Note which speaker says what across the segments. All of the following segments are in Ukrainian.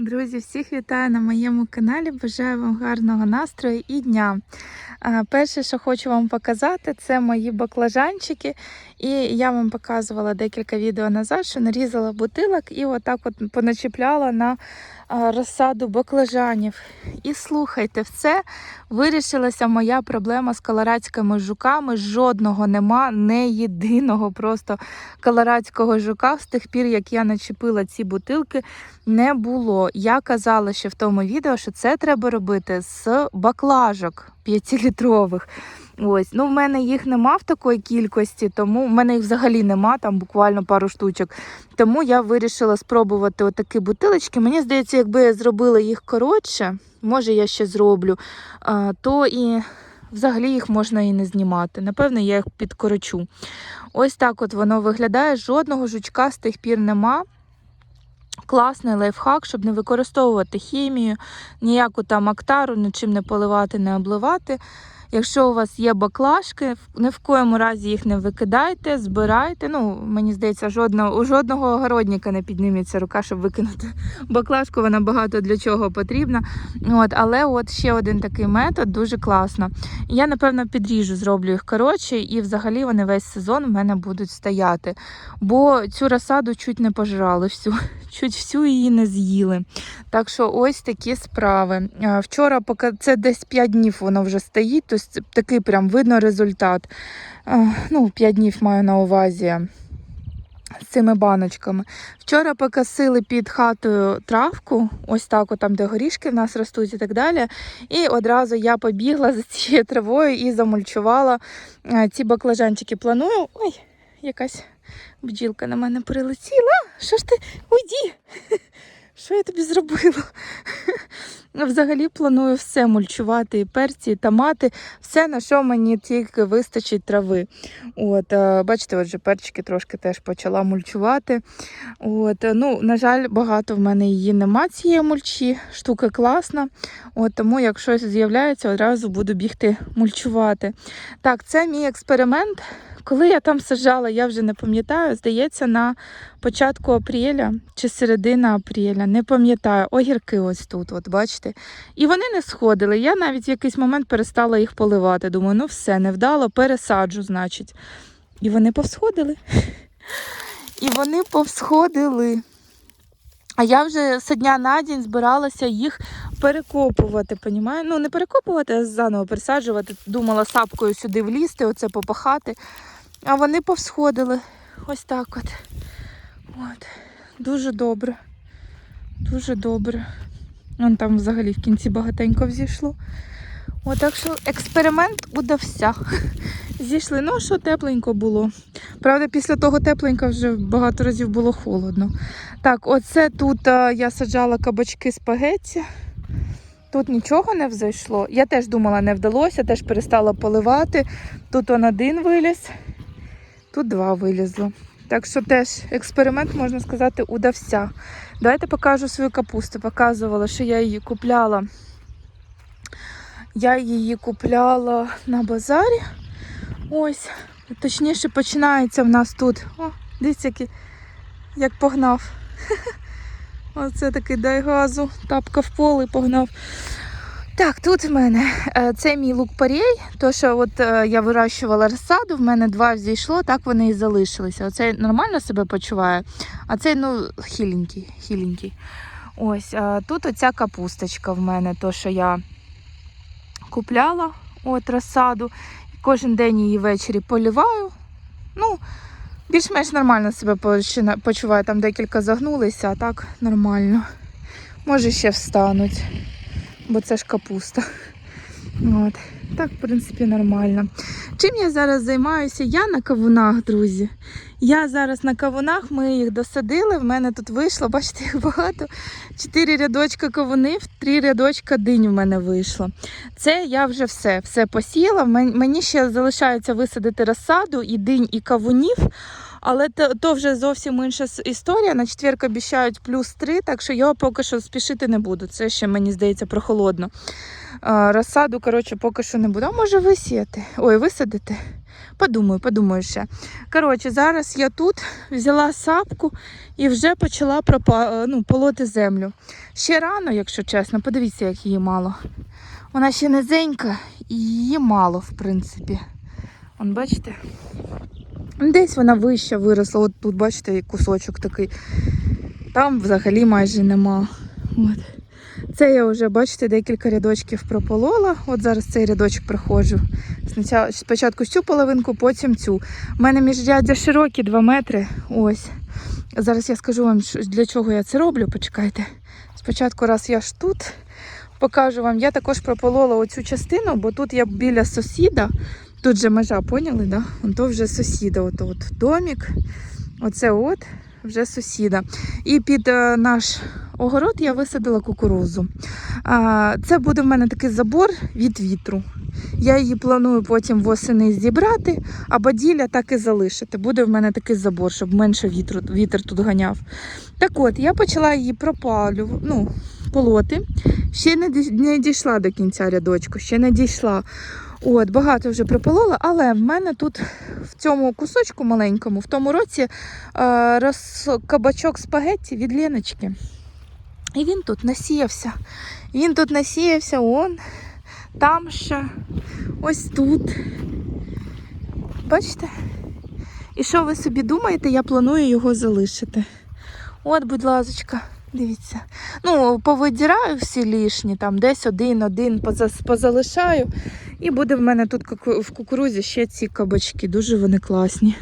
Speaker 1: Друзі, всіх вітаю на моєму каналі. Бажаю вам гарного настрою і дня. Перше, що хочу вам показати, це мої баклажанчики. І я вам показувала декілька відео назад, що нарізала бутилок і отак от поначіпляла на розсаду баклажанів. І слухайте, все вирішилася моя проблема з колорадськими жуками. Жодного нема, не єдиного просто колорадського жука з тих пір, як я начепила ці бутилки не було. Я казала ще в тому відео, що це треба робити з баклажок 5-літрових. Ось, ну в мене їх нема в такої кількості, тому в мене їх взагалі нема, там буквально пару штучок. Тому я вирішила спробувати отакі бутилочки. Мені здається, якби я зробила їх коротше, може я ще зроблю, то і взагалі їх можна і не знімати. Напевно, я їх підкорочу. Ось так от воно виглядає. Жодного жучка з тих пір нема. Класний лайфхак, щоб не використовувати хімію, ніяку там актару, нічим не поливати, не обливати. Якщо у вас є баклажки, ні в коєму разі їх не викидайте, збирайте. Ну, мені здається, жодного, у жодного огородника не підніметься рука, щоб викинути баклажку, вона багато для чого потрібна. От, але от ще один такий метод, дуже класно. Я, напевно, підріжу, зроблю їх коротше, і взагалі вони весь сезон в мене будуть стояти. Бо цю розсаду чуть не пожрали всю, чуть всю її не з'їли. Так що ось такі справи. Вчора, поки це десь 5 днів воно вже стоїть, тобто це такий прям видно результат. А, Ну, 5 днів маю на увазі з цими баночками. Вчора покосили під хатою травку, ось так, от там, де горішки в нас ростуть і так далі. І одразу я побігла за цією травою і замульчувала ці баклажанчики. Планую. Ой, якась бджілка на мене прилетіла. Що ж ти? Уйди! Що я тобі зробила? Взагалі планую все мульчувати, і перці, і томати, все, на що мені тільки вистачить трави. От, е, бачите, отже, перчики трошки теж почала мульчувати. От, е, ну, на жаль, багато в мене її нема, цієї мульчі. Штука класна. От, тому, як щось з'являється, одразу буду бігти мульчувати. Так, це мій експеримент. Коли я там саджала, я вже не пам'ятаю, здається, на початку апреля чи середина апреля, не пам'ятаю, огірки ось тут, от бачите. І вони не сходили. Я навіть в якийсь момент перестала їх поливати. Думаю, ну все, не вдало, пересаджу, значить. І вони повсходили. І вони повсходили. А я вже з дня на день збиралася їх перекопувати, понімаю? Ну, не перекопувати, а заново пересаджувати. Думала сапкою сюди влізти, оце попахати. А вони повсходили. Ось так от. От. Дуже добре. Дуже добре. Вон там взагалі в кінці багатенько взійшло. От, так що експеримент удався. Зійшли. Ну, що тепленько було. Правда, після того тепленько вже багато разів було холодно. Так, оце тут а, я саджала кабачки спагетті. Тут нічого не взайшло. Я теж думала, не вдалося, теж перестала поливати. Тут он один виліз, тут два вилізло. Так що теж експеримент, можна сказати, удався. Давайте покажу свою капусту. Показувала, що я її купляла. Я її купляла на базарі. Ось. Точніше, починається в нас тут. О, дивіться, який, як погнав. Оце такий дай газу, тапка в поле погнав. Так, тут в мене е, це мій лук парей, то що от е, я вирощувала розсаду, в мене два взійшло, так вони і залишилися. Оцей нормально себе почуває, а цей ну хіленький, хіленький. Ось, тут оця капусточка в мене, то що я купляла от розсаду. Кожен день її ввечері поліваю. Ну, більш-менш нормально себе почуваю. Там декілька загнулися, а так нормально. Може ще встануть, бо це ж капуста. От. Так, в принципі, нормально. Чим я зараз займаюся? Я на кавунах, друзі. Я зараз на кавунах, ми їх досадили. В мене тут вийшло, бачите, їх багато. Чотири рядочка кавунів, три рядочка динь в мене вийшло. Це я вже все, все посіяла. Мені ще залишається висадити розсаду і динь, і кавунів. Але то, то вже зовсім інша історія. На четверг обіцяють плюс 3, так що я поки що спішити не буду. Це ще мені здається прохолодно. Розсаду, коротше, поки що не буду. А може висіяти? Ой, висадити. Подумаю, подумаю ще. Коротше, зараз я тут взяла сапку і вже почала пропа... ну, полоти землю. Ще рано, якщо чесно, подивіться, як її мало. Вона ще низенька і її мало, в принципі. Вон, бачите? Десь вона вища виросла. От тут, бачите, кусочок такий. Там взагалі майже нема. От. Це я вже, бачите, декілька рядочків прополола. От зараз цей рядочок проходжу. Спочатку- цю половинку, потім цю. У мене міжряддя широкі 2 метри. Ось. Зараз я скажу вам, для чого я це роблю. Почекайте. Спочатку, раз я ж тут, покажу вам. Я також прополола оцю частину, бо тут я біля сусіда. Тут же межа, поняли, да? То вже сусіда. От, от домік. Оце от вже сусіда. І під е, наш огород я висадила кукурузу. Це буде в мене такий забор від вітру. Я її планую потім восени зібрати, а баділля так і залишити. Буде в мене такий забор, щоб менше вітру, вітер тут ганяв. Так от, я почала її пропалю, ну, полоти. Ще не дійшла до кінця рядочку, ще не дійшла. От, багато вже прополола, але в мене тут в цьому кусочку маленькому, в тому році е, рос кабачок спагетті від Леночки. І він тут насіявся. Він тут насіявся, он, там ще, ось тут. Бачите? І що ви собі думаєте, я планую його залишити. От, будь лазочка, дивіться. Ну, повидіраю всі лишні, там десь один-один поза- позалишаю. І буде в мене тут в кукурузі ще ці кабачки. Дуже вони класні.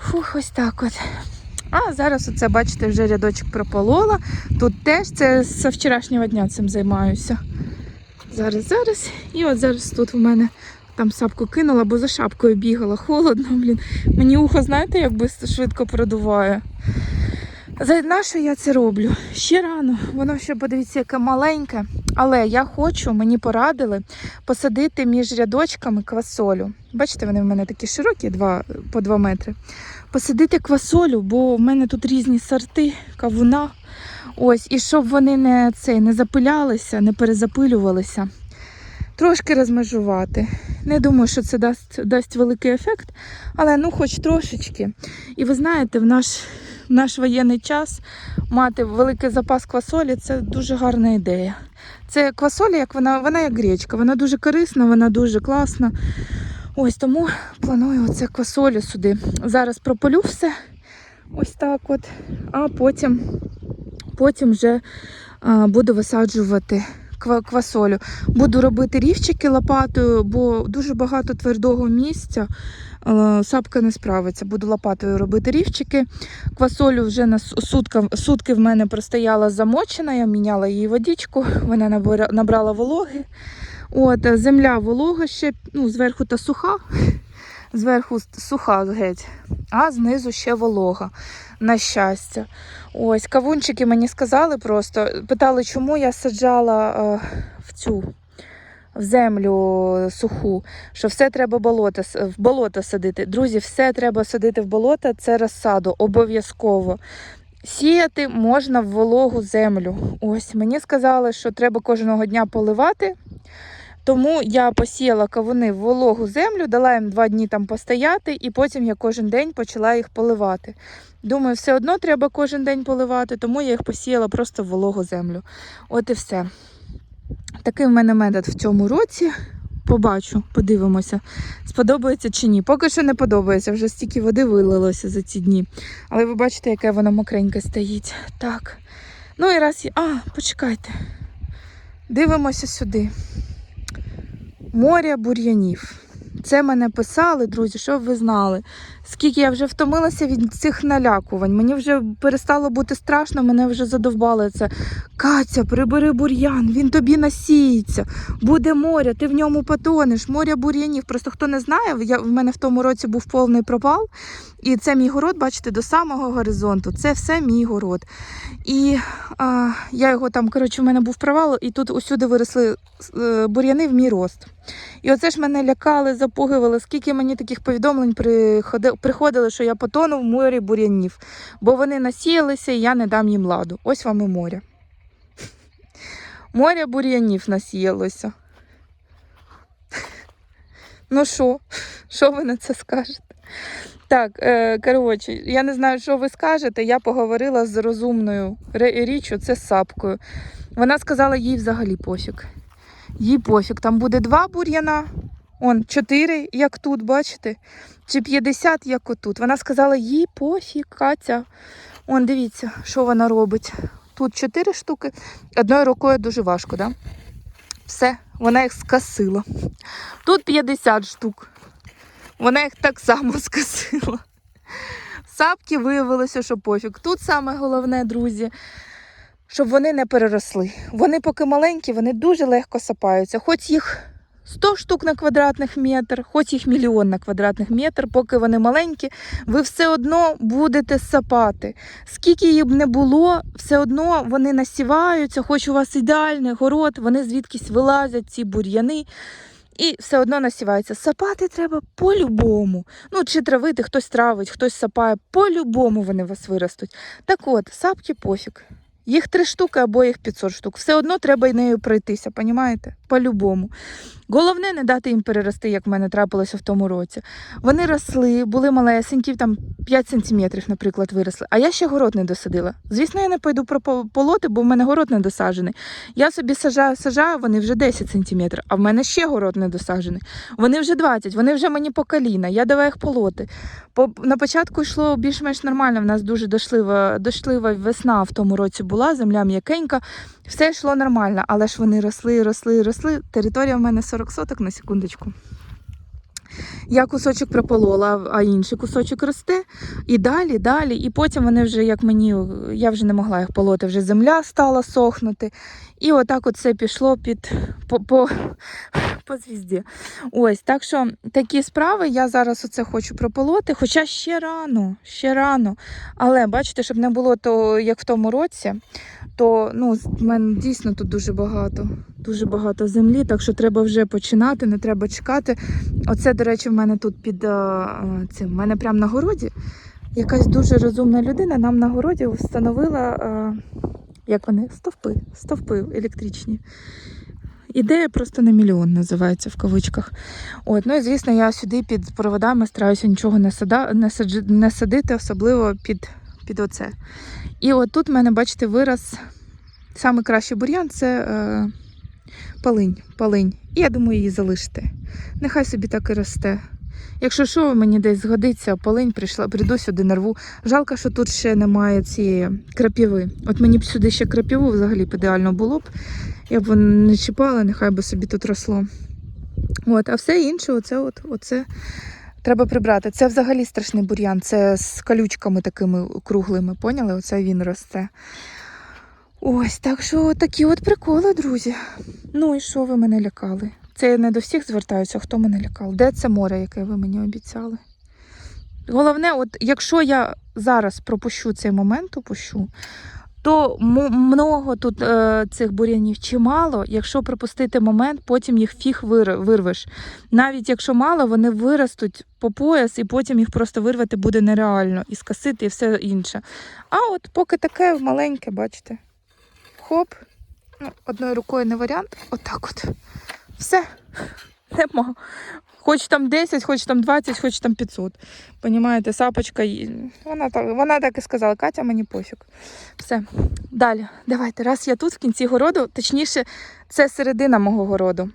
Speaker 1: Фух, ось так от. А зараз оце, бачите, вже рядочок прополола. Тут теж це з вчорашнього дня цим займаюся. Зараз, зараз. І от зараз тут в мене там сапку кинула, бо за шапкою бігала. Холодно, блін. Мені ухо, знаєте, як швидко продуває. За на що я це роблю? Ще рано. Воно ще подивіться, яке маленьке. Але я хочу, мені порадили посадити між рядочками квасолю. Бачите, вони в мене такі широкі, два, по 2 метри. Посадити квасолю, бо в мене тут різні сорти кавуна. Ось, і щоб вони не, цей, не запилялися, не перезапилювалися. Трошки розмежувати. Не думаю, що це дасть, дасть великий ефект, але ну хоч трошечки. І ви знаєте, в наш, в наш воєнний час мати великий запас квасолі це дуже гарна ідея. Це квасоля, як вона, вона як гречка, вона дуже корисна, вона дуже класна. Ось тому планую оце квасолю сюди. Зараз прополю все. Ось так от. А потім, потім вже буду висаджувати квасолю. Буду робити рівчики лопатою, бо дуже багато твердого місця. е, Сапка не справиться. Буду лопатою робити рівчики. Квасолю вже на сутка, сутки в мене простояла замочена, я міняла її водичку, вона набрала вологи. От, е, земля волога ще, ну, зверху та суха, зверху суха геть, а знизу ще волога. На щастя. Ось, кавунчики мені сказали просто, питали, чому я саджала е, в цю в землю суху, що все треба болото, в болото садити. Друзі, все треба садити в болото, це розсаду, обов'язково. Сіяти можна в вологу землю. Ось мені сказали, що треба кожного дня поливати. Тому я посіяла кавуни в вологу землю, дала їм два дні там постояти, і потім я кожен день почала їх поливати. Думаю, все одно треба кожен день поливати, тому я їх посіяла просто в вологу землю. От і все. Такий в мене метод в цьому році. Побачу, подивимося, сподобається чи ні. Поки що не подобається, вже стільки води вилилося за ці дні. Але ви бачите, яке воно мокреньке стоїть. Так. Ну і раз. я- А, почекайте. Дивимося сюди. Моря бур'янів. Це мене писали, друзі, щоб ви знали. Скільки я вже втомилася від цих налякувань. Мені вже перестало бути страшно, мене вже задовбало це. Катя, прибери бур'ян, він тобі насіється. Буде море, ти в ньому потонеш, море бур'янів. Просто хто не знає, я, в мене в тому році був повний пропал. І це мій город, бачите, до самого горизонту. Це все мій город. І а, я його там, коротше, в мене був провал, і тут усюди виросли е, бур'яни в мій рост. І оце ж мене лякали, запугивали, скільки мені таких повідомлень приходи- приходили, що я потону в морі бур'янів, бо вони насіялися і я не дам їм ладу. Ось вам і море. Море бур'янів насіялося. Ну що? Що ви на це скажете? Так, е, коротше, я не знаю, що ви скажете. Я поговорила з розумною річчю, це сапкою. Вона сказала, їй взагалі пофіг. Їй пофіг. Там буде два бур'яна, он чотири, як тут, бачите? Чи 50, як отут. Вона сказала, їй пофіг, Катя. Он, дивіться, що вона робить. Тут чотири штуки. Одною рукою дуже важко, да? Все, вона їх скасила. Тут 50 штук. Вона їх так само скосила. Сапки виявилося, що пофіг. Тут саме головне, друзі, щоб вони не переросли. Вони поки маленькі, вони дуже легко сапаються. Хоч їх 100 штук на квадратних метр, хоч їх мільйон на квадратних метр, поки вони маленькі, ви все одно будете сапати. Скільки б не було, все одно вони насіваються, хоч у вас ідеальний город, вони звідкись вилазять, ці бур'яни. І все одно насіваються. Сапати треба по-любому. Ну, чи травити, хтось травить, хтось сапає. По-любому вони у вас виростуть. Так от, сапки пофіг. Їх три штуки або їх 500 штук. Все одно треба й нею пройтися, понімаєте? По-любому. Головне не дати їм перерости, як в мене трапилося в тому році. Вони росли, були малесенькі, там 5 сантиметрів, наприклад, виросли. А я ще город не досадила. Звісно, я не пойду прополоти, бо в мене город не досаджений. Я собі сажаю, сажаю, вони вже 10 сантиметрів, а в мене ще город не досаджений. Вони вже 20, вони вже мені по коліна. Я давай їх полоти. По, на початку йшло більш-менш нормально. В нас дуже дошлива, дошлива весна в тому році була, земля м'якенька. Все йшло нормально, але ж вони росли, росли, росли. Територія в мене 40 соток на секундочку. Я кусочок прополола, а інший кусочок росте. І далі, далі. І потім вони вже, як мені, я вже не могла їх полоти, вже земля стала сохнути. І отак от все пішло під по, по, по звізді. Ось, так що такі справи я зараз оце хочу прополоти. Хоча ще рано, ще рано. Але бачите, щоб не було то, як в тому році, то ну, в мене дійсно тут дуже багато, дуже багато землі, так що треба вже починати, не треба чекати. Оце, до речі, в мене тут під а, цим, в мене прямо на городі. Якась дуже розумна людина нам на городі встановила, а, як вони, стовпи, стовпи електричні. Ідея просто на мільйон називається в кавичках. От, ну і звісно, я сюди під проводами стараюся нічого не, сада, не, саджи, не садити, особливо під, під оце. І от тут в мене, бачите, вираз саме кращий бур'ян це е, палинь, палинь. І я думаю, її залишити. Нехай собі так і росте. Якщо що, мені десь згодиться, полинь прийшла, прийду сюди нарву. Жалко, що тут ще немає цієї крапіви. От мені б сюди ще крапіву взагалі б ідеально було б. Я б не чіпала, нехай би собі тут росло. От, а все інше, оце, от, оце треба прибрати. Це взагалі страшний бур'ян. Це з колючками такими круглими, поняли? Оце він росте. Ось, так що такі от приколи, друзі. Ну і що ви мене лякали? Це я не до всіх звертаюся, хто мене лякав. Де це море, яке ви мені обіцяли? Головне, от якщо я зараз пропущу цей момент, упущу, то много тут е, цих бур'янів чи мало, якщо пропустити момент, потім їх фіг вир- вирвеш. Навіть якщо мало, вони виростуть по пояс, і потім їх просто вирвати буде нереально, і скасити, і все інше. А от поки таке маленьке, бачите, хоп, ну, одною рукою не варіант, отак от. Все, нема. Хоч там 10, хоч там 20, хоч там 500. Понімаєте, сапочка, вона так, вона так і сказала, Катя, мені пофіг. Все. Далі, давайте. Раз я тут в кінці городу, точніше, це середина мого городу.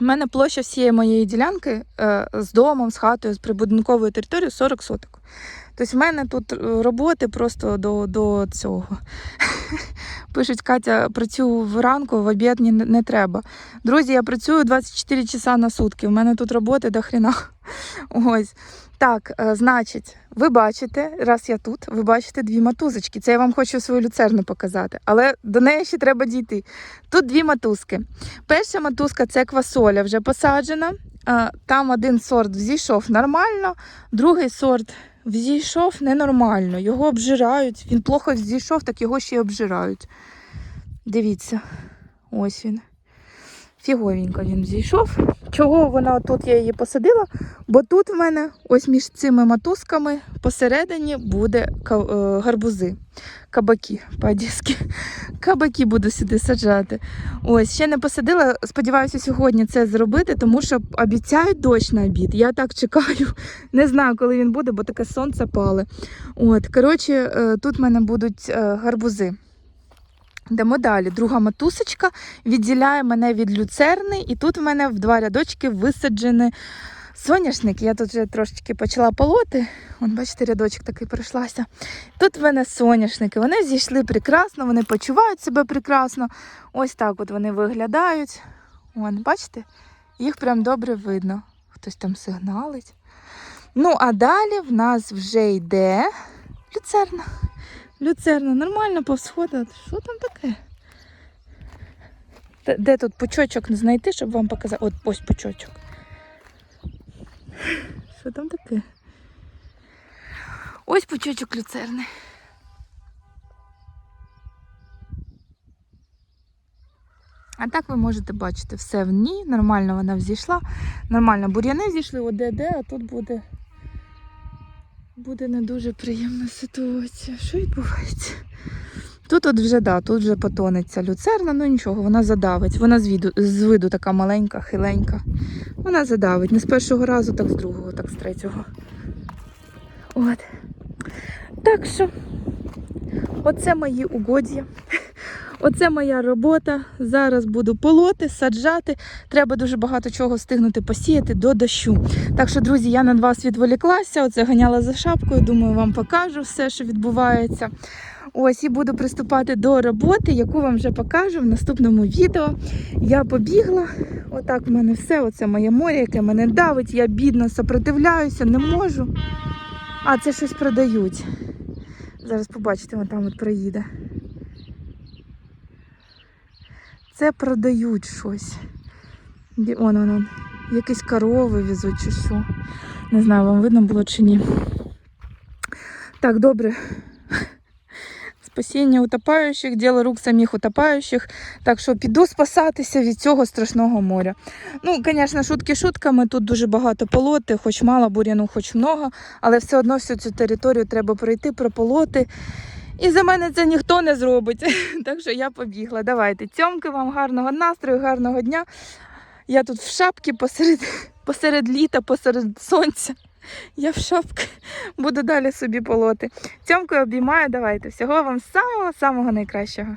Speaker 1: У мене площа всієї моєї ділянки е, з домом, з хатою, з прибудинковою територією 40 соток. Тобто в мене тут е, роботи просто до, до цього. Пишуть, Катя, працюю вранку, в обід не, не треба. Друзі, я працюю 24 часа на сутки. У мене тут роботи до хрена. Ось. Так, е, значить, ви бачите, раз я тут, ви бачите дві матузочки. Це я вам хочу свою люцерну показати, але до неї ще треба дійти. Тут дві матузки. Перша матузка це квасоля, вже посаджена. Е, Там один сорт взійшов нормально, другий сорт взійшов ненормально. Його обжирають. Він плохо взійшов, так його ще й обжирають. Дивіться, ось він. Фіговенько він зійшов. Чого вона тут я її посадила? Бо тут в мене ось між цими матузками посередині буде е, гарбузи, кабаки по-одеськи. Кабаки буду сюди саджати. Ось ще не посадила. Сподіваюся, сьогодні це зробити, тому що обіцяють дощ на обід. Я так чекаю. Не знаю, коли він буде, бо таке сонце пале. От, коротше, е, тут в мене будуть е, гарбузи. Йдемо далі. Друга матусочка відділяє мене від люцерни, і тут в мене в два рядочки висаджені соняшники. Я тут вже трошечки почала полоти. Вон, бачите, рядочок такий пройшлася. Тут в мене соняшники. Вони зійшли прекрасно, вони почувають себе прекрасно. Ось так от вони виглядають. Вон, бачите? Їх прям добре видно. Хтось там сигналить. Ну, а далі в нас вже йде люцерна. Люцерна, нормально повсходила. Що там таке? Де, тут пучочок не знайти, щоб вам показати? От ось пучочок. Що там таке? Ось пучочок люцерни. А так ви можете бачити все в ній. Нормально вона взійшла. Нормально бур'яни зійшли, от де де, а тут буде, буде не дуже приємна ситуація. Що відбувається? Тут от вже да, тут вже потонеться люцерна, ну нічого, вона задавить. Вона з виду, з виду така маленька, хиленька. Вона задавить. Не з першого разу, так з другого, так з третього. От. Так що, оце мої угоддя. Оце моя робота. Зараз буду полоти, саджати. Треба дуже багато чого встигнути посіяти до дощу. Так що, друзі, я на вас відволіклася. Оце ганяла за шапкою. Думаю, вам покажу все, що відбувається. Ось і буду приступати до роботи, яку вам вже покажу в наступному відео. Я побігла. Отак в мене все. Оце моє море, яке мене давить. Я бідно сопротивляюся, не можу. А, це щось продають. Зараз побачите, вон там от проїде. Це продають щось. Он, он. Якісь корови везуть чи що. Не знаю, вам видно було чи ні. Так, добре. Спасіння утопаючих, діло рук самих утопаючих. Так що піду спасатися від цього страшного моря. Ну, звісно, шутки шутками. Тут дуже багато полоти, хоч мало буряну, хоч много, але все одно всю цю територію треба пройти, прополоти. І за мене це ніхто не зробить. Так що я побігла. Давайте. Цьомки вам гарного настрою, гарного дня. Я тут в шапці посеред, посеред літа, посеред сонця. Я в шапці. Буду далі собі полоти. Цьомки обіймаю, давайте. Всього вам самого-самого найкращого.